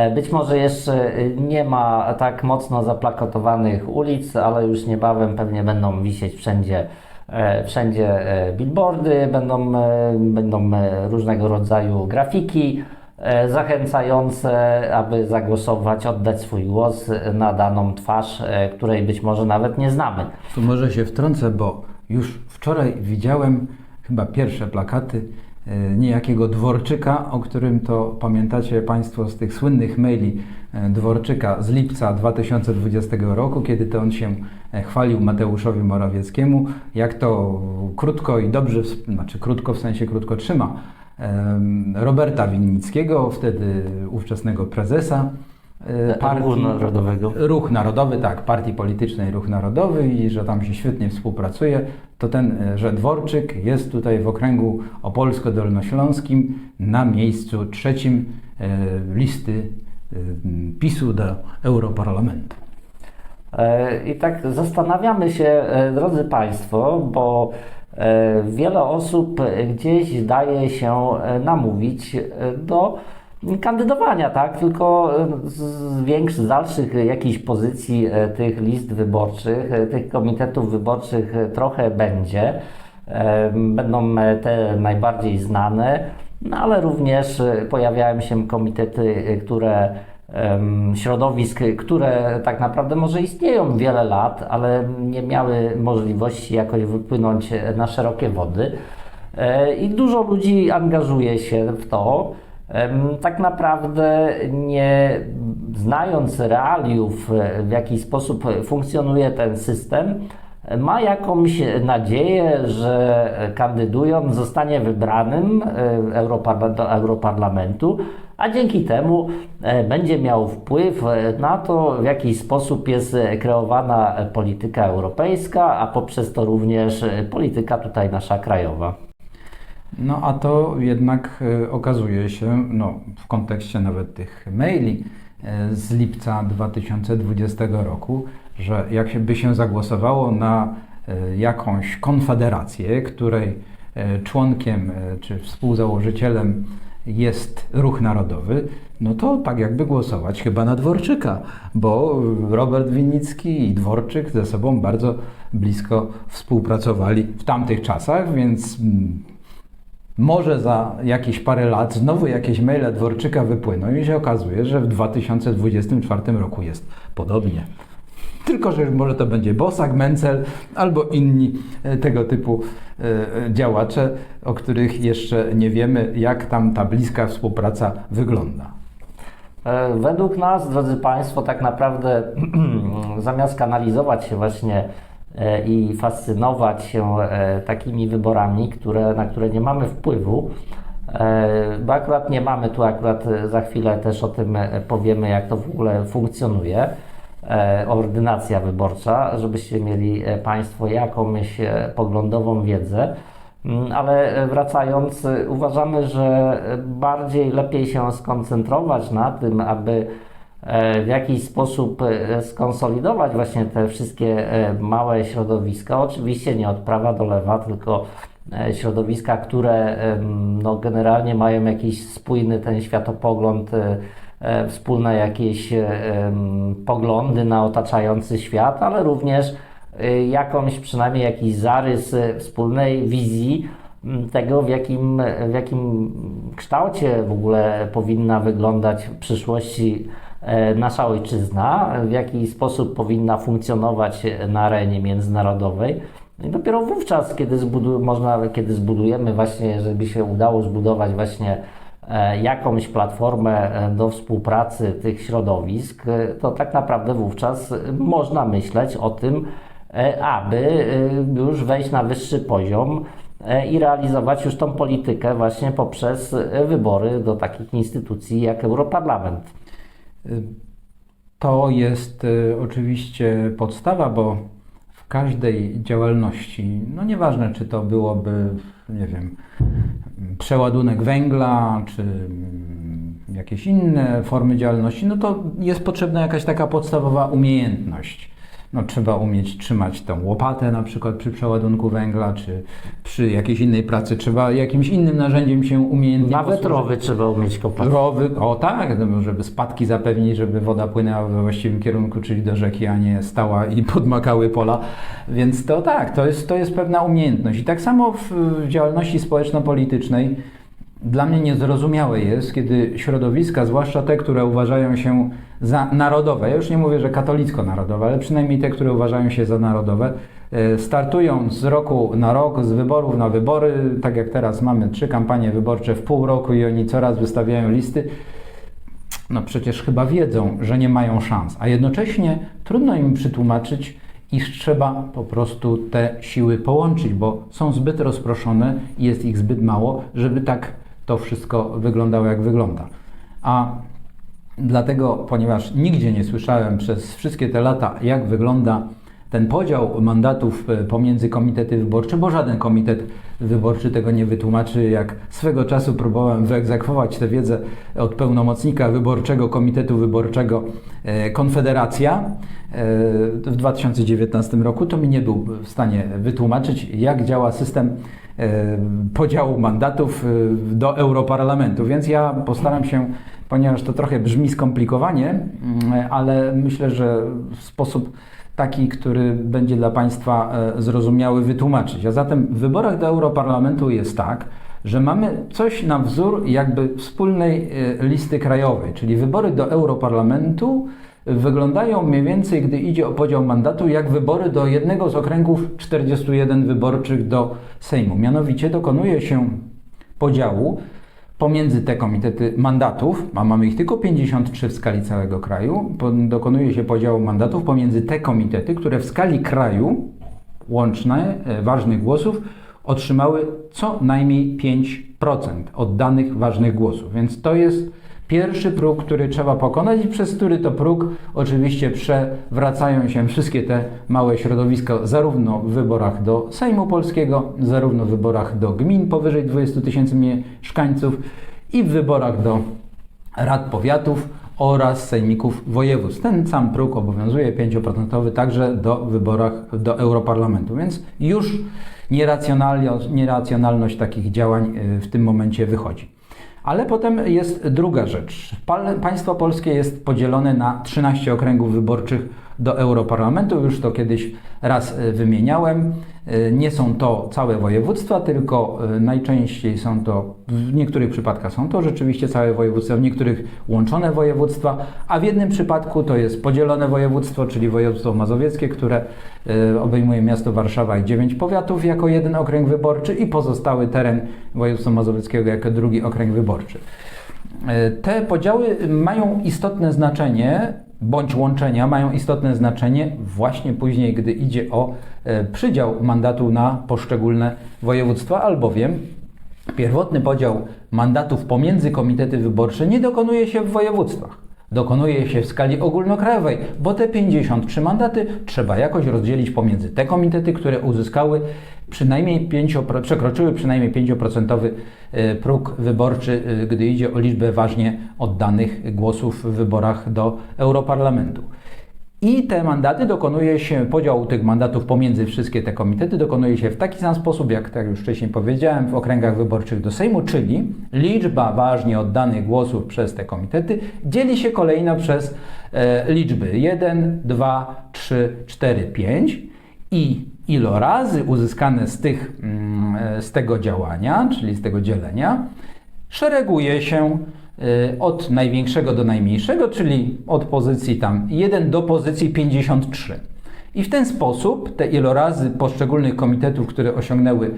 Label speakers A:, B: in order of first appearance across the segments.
A: E, Być może jeszcze y, nie ma tak mocno zaplakatowanych ulic, ale już niebawem pewnie będą wisieć wszędzie, e, wszędzie e, billboardy, będą, e, będą e, różnego rodzaju grafiki e, zachęcające, aby zagłosować, oddać swój głos na daną twarz, e, której być może nawet nie znamy.
B: Tu może się wtrącę, bo już wczoraj widziałem chyba pierwsze plakaty e, niejakiego Dworczyka, o którym to pamiętacie Państwo z tych słynnych maili e, Dworczyka z lipca 2020 roku, kiedy to on się e, chwalił Mateuszowi Morawieckiemu, jak to krótko i dobrze, znaczy krótko w sensie krótko trzyma Roberta Winnickiego, wtedy ówczesnego prezesa e,
A: Ruchu Narodowego.
B: Ruch Narodowy, tak, partii politycznej Ruch Narodowy i że tam się świetnie współpracuje, to ten, e, że Dworczyk jest tutaj w okręgu opolsko-dolnośląskim na miejscu trzecim e, listy PiSu do Europarlamentu.
A: I tak zastanawiamy się, drodzy Państwo, bo wiele osób gdzieś daje się namówić do kandydowania, tak? Tylko z większych, z dalszych jakichś pozycji e, tych list wyborczych, e, tych komitetów wyborczych e, trochę będzie. Będą te najbardziej znane, no ale również pojawiają się komitety, które środowisk, które tak naprawdę może istnieją wiele lat, ale nie miały możliwości jakoś wypłynąć na szerokie wody. I dużo ludzi angażuje się w to. Tak naprawdę nie znając realiów, e, w jaki sposób funkcjonuje ten system, ma jakąś nadzieję, że kandydując zostanie wybranym e, Europarlamentu, a dzięki temu e, będzie miał wpływ na to, w jaki sposób jest kreowana polityka europejska, a poprzez to również polityka tutaj nasza krajowa.
B: No a to jednak e, okazuje się, no, w kontekście nawet tych maili e, z lipca 2020 roku, że jak się zagłosowało na e, jakąś konfederację, której członkiem czy współzałożycielem jest Ruch Narodowy, no to tak jakby głosować chyba na Dworczyka, bo Robert Winnicki i Dworczyk ze sobą bardzo blisko współpracowali w tamtych czasach, więc mm, może za jakieś parę lat znowu jakieś maile Dworczyka wypłyną i się okazuje, że w 2024 roku jest podobnie. Tylko, że może to będzie Bosak, Mencel albo inni e, tego typu e, działacze, o których jeszcze nie wiemy, jak tam ta bliska współpraca wygląda.
A: E, Według nas, drodzy Państwo, tak naprawdę zamiast kanalizować się właśnie e, i fascynować się e, takimi wyborami, które, na które nie mamy wpływu, e, bo akurat nie mamy tu, akurat e, za chwilę też o tym e, powiemy, jak to w ogóle funkcjonuje, e, ordynacja wyborcza, żebyście mieli e, Państwo jakąś e, poglądową wiedzę. Mm, Ale e, wracając, e, uważamy, że e, bardziej lepiej się skoncentrować na tym, aby e, w jakiś sposób e, skonsolidować właśnie te wszystkie e, małe środowiska. Oczywiście nie od prawa do lewa, tylko e, środowiska, które no, generalnie mają jakiś spójny ten światopogląd, e, e, wspólne jakieś e, poglądy na otaczający świat, ale również jakąś przynajmniej jakiś zarys wspólnej wizji tego, w jakim, w jakim kształcie w ogóle powinna wyglądać w przyszłości e, nasza ojczyzna, w jaki sposób powinna funkcjonować na arenie międzynarodowej. I dopiero wówczas, kiedy, zbudu, można, kiedy zbudujemy właśnie, żeby się udało zbudować właśnie e, jakąś platformę e, do współpracy tych środowisk, e, to tak naprawdę wówczas e, można myśleć o tym, e, aby e, już wejść na wyższy poziom e, i realizować już tą politykę właśnie poprzez e, wybory do takich instytucji jak Europarlament.
B: To jest y, oczywiście podstawa, bo w każdej działalności, no nieważne czy to byłoby, nie wiem, przeładunek węgla, czy mm, jakieś inne formy działalności, no to jest potrzebna jakaś taka podstawowa umiejętność. No, trzeba umieć trzymać tą łopatę na przykład przy przeładunku węgla, czy przy jakiejś innej pracy trzeba jakimś innym narzędziem się umiejętnie
A: Nawet
B: posłużyć.
A: rowy trzeba umieć kopać.
B: Rowy, o tak, no, żeby spadki zapewnić, żeby woda płynęła we właściwym kierunku, czyli do rzeki, a nie stała i podmakały pola. Więc to tak, to jest, to jest pewna umiejętność. I tak samo w, w działalności społeczno-politycznej dla mnie niezrozumiałe jest, kiedy środowiska, zwłaszcza te, które uważają się za narodowe, ja już nie mówię, że katolicko-narodowe, ale przynajmniej te, które uważają się za narodowe, e, startują z roku na rok, z wyborów na wybory, tak jak teraz mamy trzy kampanie wyborcze w pół roku i oni coraz wystawiają listy, no przecież chyba wiedzą, że nie mają szans, a jednocześnie trudno im przytłumaczyć, iż trzeba po prostu te siły połączyć, bo są zbyt rozproszone i jest ich zbyt mało, żeby tak to wszystko wyglądało, jak wygląda. A dlatego, ponieważ nigdzie nie słyszałem przez wszystkie te lata, jak wygląda ten podział mandatów e, pomiędzy komitety wyborcze, bo żaden komitet wyborczy tego nie wytłumaczy. Jak swego czasu próbowałem wyegzekwować tę wiedzę od pełnomocnika wyborczego Komitetu Wyborczego e, Konfederacja e, w 2019 roku, to mi nie był w stanie wytłumaczyć, jak działa system podziału mandatów e, do Europarlamentu. Więc ja postaram się, ponieważ to trochę brzmi skomplikowanie, ale myślę, że w sposób taki, który będzie dla Państwa e, zrozumiały, wytłumaczyć. A zatem w wyborach do Europarlamentu jest tak, że mamy coś na wzór jakby wspólnej e, listy krajowej, czyli wybory do Europarlamentu wyglądają mniej więcej, gdy idzie o podział mandatu, jak wybory do jednego z okręgów 41 wyborczych do Sejmu. Mianowicie dokonuje się podziału pomiędzy te komitety mandatów, a mamy ich tylko 53 w skali całego kraju, dokonuje się podziału mandatów pomiędzy te komitety, które w skali kraju łączne e, ważnych głosów otrzymały co najmniej 5% oddanych ważnych głosów. Więc to jest pierwszy próg, który trzeba pokonać i przez który to próg oczywiście przewracają się wszystkie te małe środowiska, zarówno w wyborach do Sejmu Polskiego, zarówno w wyborach do gmin powyżej 20 tysięcy mieszkańców i w wyborach do rad powiatów oraz sejmików województw. Ten sam próg obowiązuje 5% także do wyborach do Europarlamentu, więc już nieracjonalność, nieracjonalność takich działań y, w tym momencie wychodzi. Ale potem jest druga rzecz. Państwo polskie jest podzielone na 13 okręgów wyborczych do Europarlamentu. Już to kiedyś raz y, wymieniałem. Y, Nie są to całe województwa, tylko y, najczęściej są to, w niektórych przypadkach są to rzeczywiście całe województwa, w niektórych łączone województwa, a w jednym przypadku to jest podzielone województwo, czyli województwo mazowieckie, które obejmuje miasto Warszawa i 9 powiatów jako jeden okręg wyborczy i pozostały teren województwa mazowieckiego jako drugi okręg wyborczy. E, Te podziały mają istotne znaczenie, bądź łączenia mają istotne znaczenie właśnie później, gdy idzie o e, przydział mandatu na poszczególne województwa, albowiem pierwotny podział mandatów pomiędzy komitety wyborcze nie dokonuje się w województwach. Dokonuje się w skali ogólnokrajowej, bo te 53 mandaty trzeba jakoś rozdzielić pomiędzy te komitety, które uzyskały przynajmniej 5, przekroczyły przynajmniej 5% e, próg wyborczy, e, gdy idzie o liczbę ważnie oddanych głosów w wyborach do Europarlamentu. I te mandaty dokonuje się, podział tych mandatów pomiędzy wszystkie te komitety dokonuje się w taki sam sposób, jak tak już wcześniej powiedziałem, w okręgach wyborczych do Sejmu, czyli liczba ważnie oddanych głosów przez te komitety dzieli się kolejno przez e, liczby 1, 2, 3, 4, 5 i ilorazy uzyskane z, tych, mm, z tego działania, czyli z tego dzielenia, szereguje się y, od największego do najmniejszego, czyli od pozycji tam 1 do pozycji 53. I w ten sposób te ilorazy poszczególnych komitetów, które osiągnęły,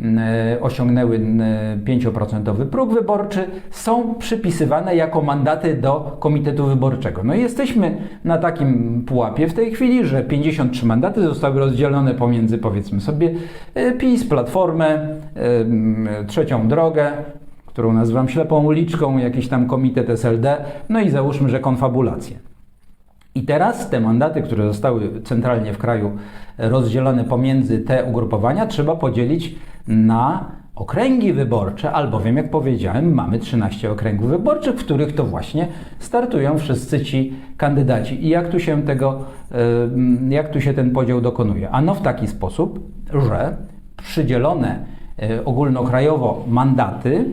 B: mm, osiągnęły mm, 5% próg wyborczy, są przypisywane jako mandaty do komitetu wyborczego. No i jesteśmy na takim pułapie w tej chwili, że 53 mandaty zostały rozdzielone pomiędzy powiedzmy sobie y, PiS, Platformę, y, mm, Trzecią Drogę, którą nazywam ślepą uliczką, jakiś tam komitet SLD, no i załóżmy, że konfabulację. I teraz te mandaty, które zostały centralnie w kraju rozdzielone pomiędzy te ugrupowania, trzeba podzielić na okręgi wyborcze, albowiem, jak powiedziałem, mamy 13 okręgów wyborczych, w których to właśnie startują wszyscy ci kandydaci. I jak tu się tego, jak tu się ten podział dokonuje? Ano w taki sposób, że przydzielone y, ogólnokrajowo mandaty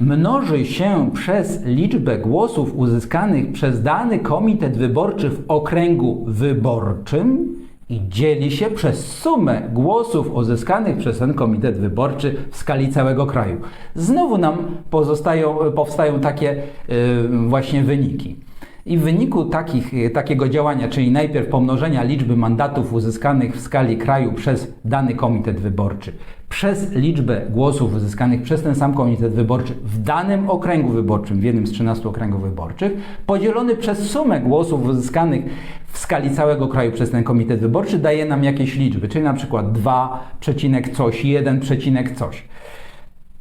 B: mnoży się przez liczbę głosów uzyskanych przez dany komitet wyborczy w okręgu wyborczym i dzieli się przez sumę głosów uzyskanych przez ten komitet wyborczy w skali całego kraju. Znowu nam pozostają, powstają takie y, właśnie wyniki. I w wyniku takich, takiego działania, czyli najpierw pomnożenia liczby mandatów uzyskanych w skali kraju przez dany komitet wyborczy, przez liczbę głosów uzyskanych przez ten sam komitet wyborczy w danym okręgu wyborczym, w jednym z 13 okręgów wyborczych, podzielony przez sumę głosów uzyskanych w skali całego kraju przez ten komitet wyborczy, daje nam jakieś liczby, czyli na przykład 2, przecinek coś, 1, przecinek coś.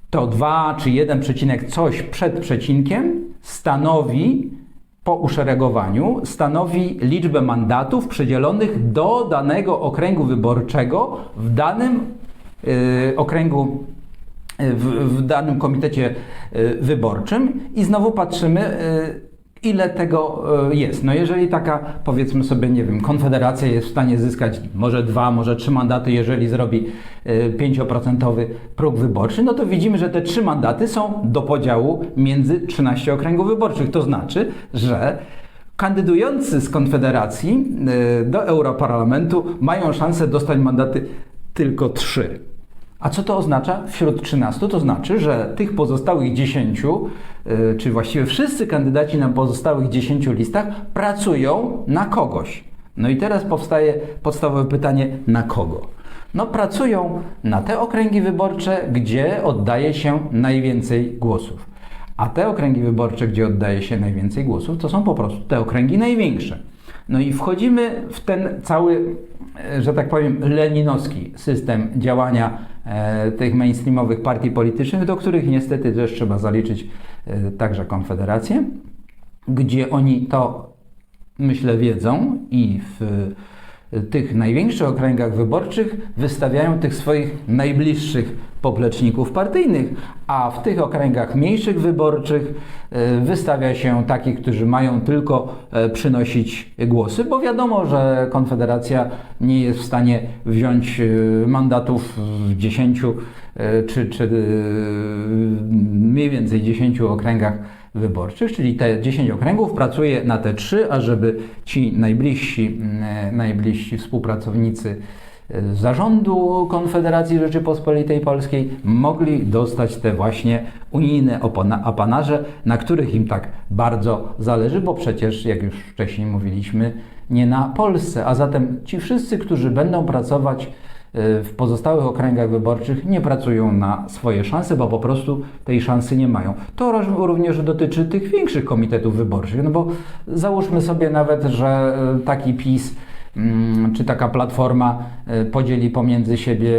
B: To 2 czy 1 przecinek coś przed przecinkiem stanowi po uszeregowaniu stanowi liczbę mandatów przydzielonych do danego okręgu wyborczego w danym y, okręgu y, w, w danym komitecie y, wyborczym. I znowu patrzymy y, ile tego y, jest. No jeżeli taka, powiedzmy sobie, nie wiem, konfederacja jest w stanie zyskać może dwa, może trzy mandaty, jeżeli zrobi y, 5% próg wyborczy, no to widzimy, że te trzy mandaty są do podziału między 13 okręgów wyborczych. To znaczy, że kandydujący z Konfederacji y, do Europarlamentu mają szansę dostać mandaty tylko trzy. A co to oznacza wśród 13? To znaczy, że tych pozostałych 10, y, czy właściwie wszyscy kandydaci na pozostałych 10 listach pracują na kogoś. No i teraz powstaje podstawowe pytanie: na kogo? No, pracują na te okręgi wyborcze, gdzie oddaje się najwięcej głosów. A te okręgi wyborcze, gdzie oddaje się najwięcej głosów, to są po prostu te okręgi największe. No i wchodzimy w ten cały, e, że tak powiem, leninowski system działania e, tych mainstreamowych partii politycznych, do których niestety też trzeba zaliczyć e, także Konfederację, gdzie oni to, myślę, wiedzą i w tych największych okręgach wyborczych wystawiają tych swoich najbliższych popleczników partyjnych, a w tych okręgach mniejszych wyborczych e, wystawia się takich, którzy mają tylko e, przynosić głosy, bo wiadomo, że Konfederacja nie jest w stanie wziąć e, mandatów w 10 e, czy, czy mniej więcej 10 okręgach wyborczych, czyli te 10 okręgów pracuje na te 3, ażeby ci najbliżsi, najbliżsi współpracownicy zarządu Konfederacji Rzeczypospolitej Polskiej mogli dostać te właśnie unijne apanarze, na których im tak bardzo zależy, bo przecież, jak już wcześniej mówiliśmy, nie na Polsce. A zatem ci wszyscy, którzy będą pracować e, w pozostałych okręgach wyborczych nie pracują na swoje szanse, bo po prostu tej szansy nie mają. To również dotyczy tych większych komitetów wyborczych, no bo załóżmy sobie nawet, że e, taki PiS czy taka platforma e, podzieli pomiędzy siebie,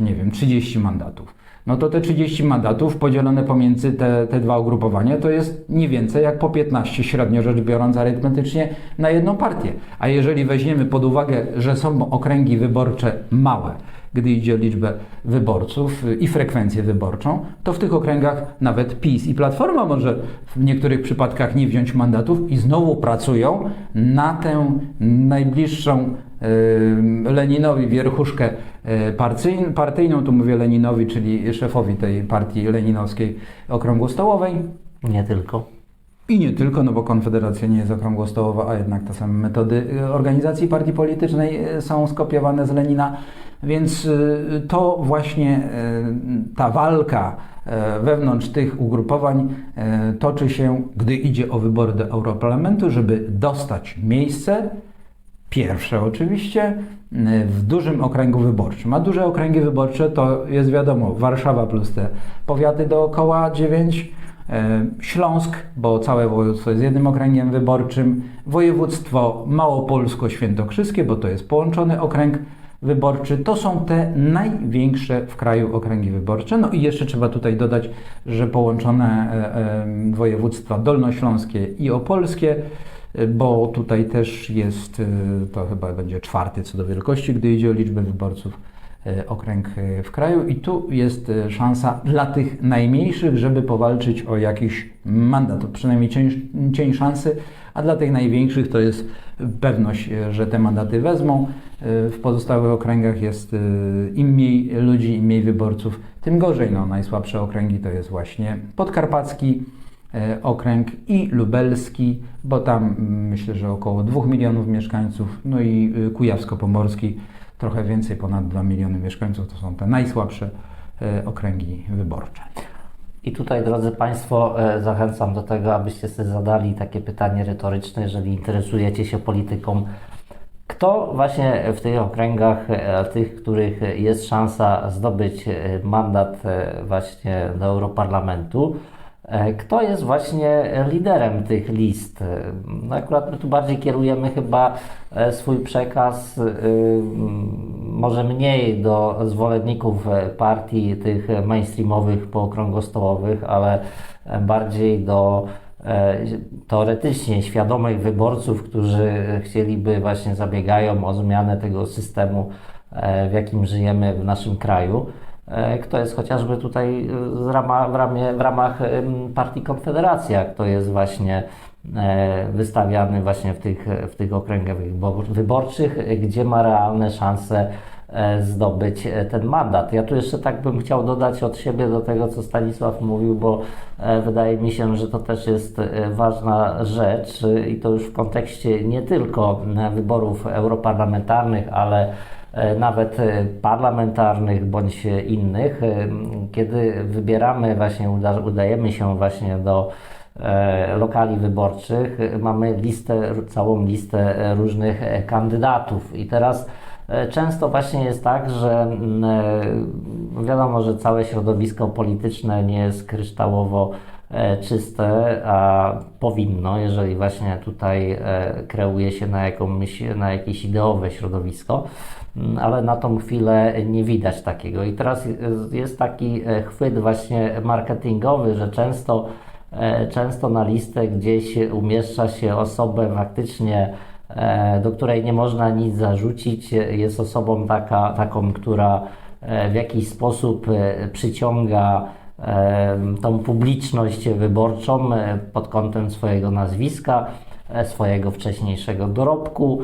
B: nie wiem, 30 mandatów. No to te 30 mandatów podzielone pomiędzy te, te dwa ugrupowania to jest nie więcej jak po 15 średnio rzecz biorąc arytmetycznie na jedną partię. A jeżeli weźmiemy pod uwagę, że są okręgi wyborcze małe, gdy idzie o liczbę wyborców y, i frekwencję wyborczą, to w tych okręgach nawet PiS i Platforma może w niektórych przypadkach nie wziąć mandatów i znowu pracują na tę najbliższą y, Leninowi wierchuszkę y, partyjn- partyjną, tu mówię Leninowi, czyli szefowi tej partii leninowskiej okrągłostołowej,
A: Nie tylko.
B: I nie tylko, no bo Konfederacja nie jest okrągłostołowa, a jednak te same metody y, organizacji partii politycznej y, są skopiowane z Lenina, więc y, to właśnie ta walka wewnątrz tych ugrupowań toczy się, gdy idzie o wybory do Europarlamentu, żeby dostać miejsce Pierwsze oczywiście w dużym okręgu wyborczym. A duże okręgi wyborcze to jest wiadomo Warszawa plus te powiaty dookoła 9, y, Śląsk, bo całe województwo jest jednym okręgiem wyborczym, województwo małopolsko-świętokrzyskie, bo to jest połączony okręg wyborczy. To są te największe w kraju okręgi wyborcze. No i jeszcze trzeba tutaj dodać, że połączone e, e, województwa dolnośląskie i opolskie bo tutaj też jest, to chyba będzie czwarty co do wielkości, gdy idzie o liczbę wyborców e, okręg e, w kraju i tu jest e, szansa dla tych najmniejszych, żeby powalczyć o jakiś mandat, to przynajmniej cień, cień szansy, a dla tych największych to jest pewność, e, że te mandaty wezmą. E, W pozostałych okręgach jest e, im mniej ludzi, im mniej wyborców, tym gorzej. No, najsłabsze okręgi to jest właśnie podkarpacki, e, okręg i lubelski, bo tam mm, myślę, że około 2 milionów mieszkańców, no i kujawsko-pomorski, trochę więcej, ponad 2 miliony mieszkańców, to są te najsłabsze e, okręgi wyborcze.
A: I tutaj, drodzy Państwo, e, zachęcam do tego, abyście sobie zadali takie pytanie retoryczne, jeżeli interesujecie się polityką. Kto właśnie w tych okręgach, e, tych, których jest szansa zdobyć mandat właśnie do Europarlamentu, kto jest właśnie liderem tych list? E, No akurat my tu bardziej kierujemy chyba e, swój przekaz e, może mniej do zwolenników e, partii tych mainstreamowych, pookrągłostołowych, ale e, bardziej do e, teoretycznie świadomych wyborców, którzy chcieliby właśnie zabiegają o zmianę tego systemu, e, w jakim żyjemy w naszym kraju. E, Kto jest chociażby tutaj e, z rama, w, ramie, w ramach partii Konfederacja, kto jest właśnie e, wystawiany właśnie w tych, w tych okręgach wybor- wyborczych, e, gdzie ma realne szanse e, zdobyć e, ten mandat. Ja tu jeszcze tak bym chciał dodać od siebie do tego, co Stanisław mówił, bo e, wydaje mi się, że to też jest e, ważna rzecz e, i to już w kontekście nie tylko e, wyborów europarlamentarnych, ale e, nawet e, parlamentarnych bądź e, innych, e, kiedy wybieramy właśnie, uda, udajemy się właśnie do e, lokali wyborczych, e, mamy listę, całą listę e, różnych e, kandydatów. I teraz e, Często właśnie jest tak, że e, wiadomo, że całe środowisko polityczne nie jest kryształowo e, czyste, a powinno, jeżeli właśnie tutaj e, kreuje się na, jakąś, na jakieś ideowe środowisko, ale na tą chwilę nie widać takiego. I teraz jest- taki e, chwyt właśnie marketingowy, że często, e, często na listę gdzieś umieszcza się osobę faktycznie e, do której nie można nic zarzucić, jest osobą taka, taką, która w jakiś sposób przyciąga tą publiczność wyborczą pod kątem swojego nazwiska, swojego wcześniejszego dorobku,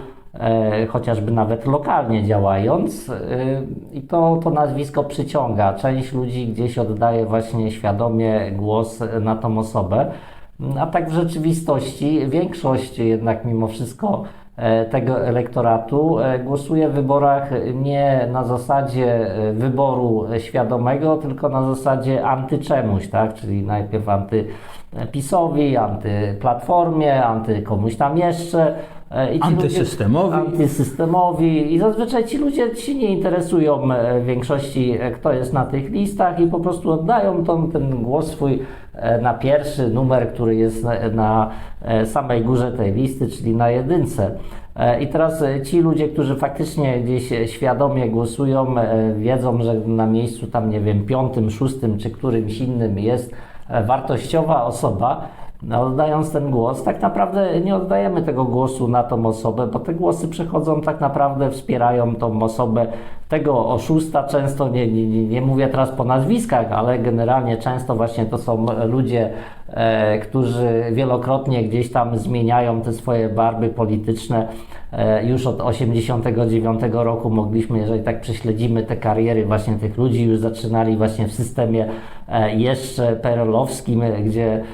A: chociażby nawet lokalnie działając e, i to, to nazwisko przyciąga. Część ludzi gdzieś oddaje właśnie świadomie głos na tą osobę. A tak w rzeczywistości większość jednak mimo wszystko e, tego elektoratu e, głosuje w wyborach nie na zasadzie e, wyboru świadomego, tylko na zasadzie antyczemuś, tak? Czyli najpierw anty PiSowi, antyplatformie, anty komuś tam jeszcze. E, i ci ludzie-
B: Antysystemowi.
A: antysystemowi i zazwyczaj ci ludzie się nie interesują e, w większości, e, kto jest na tych listach i po prostu oddają tą, ten głos swój na pierwszy numer, który jest na, na samej górze tej listy, czyli na jedynce. I teraz ci ludzie, którzy faktycznie gdzieś świadomie głosują, wiedzą, że na miejscu tam, nie wiem, piątym, szóstym czy którymś innym jest wartościowa osoba, no, oddając ten głos, tak naprawdę nie oddajemy tego głosu na tą osobę, bo te głosy przechodzą tak naprawdę, wspierają tą osobę, tego oszusta często, nie, nie, nie, mówię teraz po nazwiskach, ale generalnie często właśnie to są ludzie, e, którzy wielokrotnie gdzieś tam zmieniają te swoje barwy polityczne. E, już od 89 roku mogliśmy, jeżeli tak prześledzimy te kariery właśnie tych ludzi, już zaczynali właśnie w systemie e, jeszcze perelowskim, e, gdzie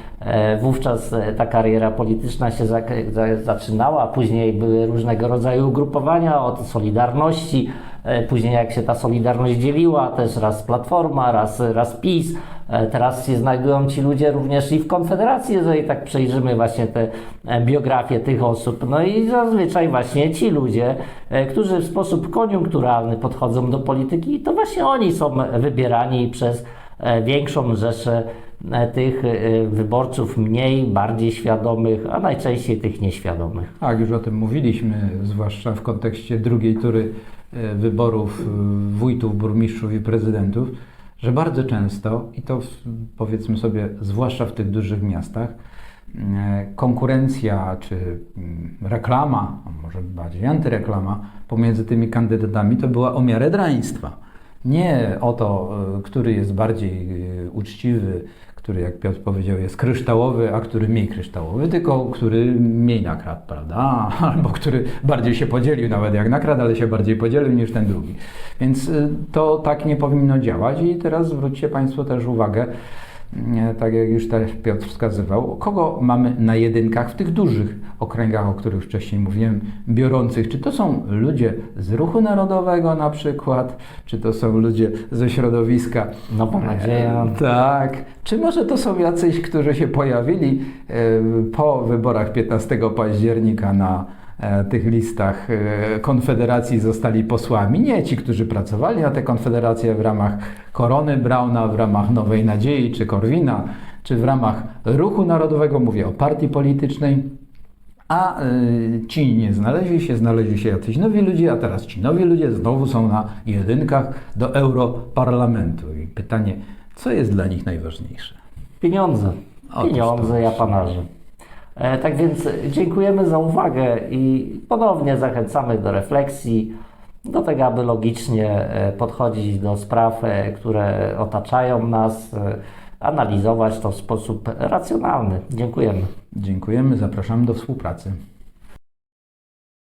A: wówczas e, ta kariera polityczna się za, za, zaczynała, później były różnego rodzaju ugrupowania od Solidarności, e, później jak się ta Solidarność dzieliła, też raz Platforma, raz, raz PiS, E, Teraz się znajdują ci ludzie również i w Konfederacji, jeżeli tak przejrzymy właśnie te e, biografie tych osób. No i zazwyczaj właśnie ci ludzie, e, którzy w sposób koniunkturalny podchodzą do polityki, to właśnie oni są wybierani przez e, większą rzeszę e, tych e, wyborców mniej, bardziej świadomych, a najczęściej tych nieświadomych.
B: Tak, już o tym mówiliśmy, zwłaszcza w kontekście drugiej tury e, wyborów e, wójtów, burmistrzów i prezydentów, że bardzo często, i to powiedzmy sobie, zwłaszcza w tych dużych miastach, e, konkurencja czy mm, reklama, a może bardziej antyreklama pomiędzy tymi kandydatami to była o miarę draństwa. Nie o to, który jest bardziej uczciwy, który, jak Piotr powiedział, jest kryształowy, a który mniej kryształowy, tylko który mniej nakradł, prawda? Albo który bardziej się podzielił, nawet jak nakradł, ale się bardziej podzielił niż ten drugi. Więc y, to tak nie powinno działać i teraz zwróćcie Państwo też uwagę, tak jak już też Piotr wskazywał, kogo mamy na jedynkach w tych dużych okręgach, o których wcześniej mówiłem, biorących. Czy to są ludzie z ruchu narodowego na przykład, czy to są ludzie ze środowiska
A: Nowa Nadzieja.
B: E, Tak. Czy może to są jacyś, którzy się pojawili e, po wyborach 15 października na tych listach e, Konfederacji zostali posłami? Nie ci, którzy pracowali na tę Konfederację w ramach Korony Brauna, w ramach Nowej Nadziei czy Korwina, czy w ramach Ruchu Narodowego, mówię o partii politycznej. A y, ci nie znaleźli się, znaleźli się jacyś nowi ludzie, a teraz ci nowi ludzie znowu są na jedynkach do Europarlamentu. I pytanie, co jest dla nich najważniejsze?
A: Pieniądze.
B: Otóż
A: Pieniądze, japanarze. E, tak więc dziękujemy za uwagę i ponownie zachęcamy do refleksji, do tego, aby logicznie e, podchodzić do spraw, e, które otaczają nas, analizować to w sposób racjonalny. Dziękujemy.
B: Dziękujemy, zapraszamy do współpracy.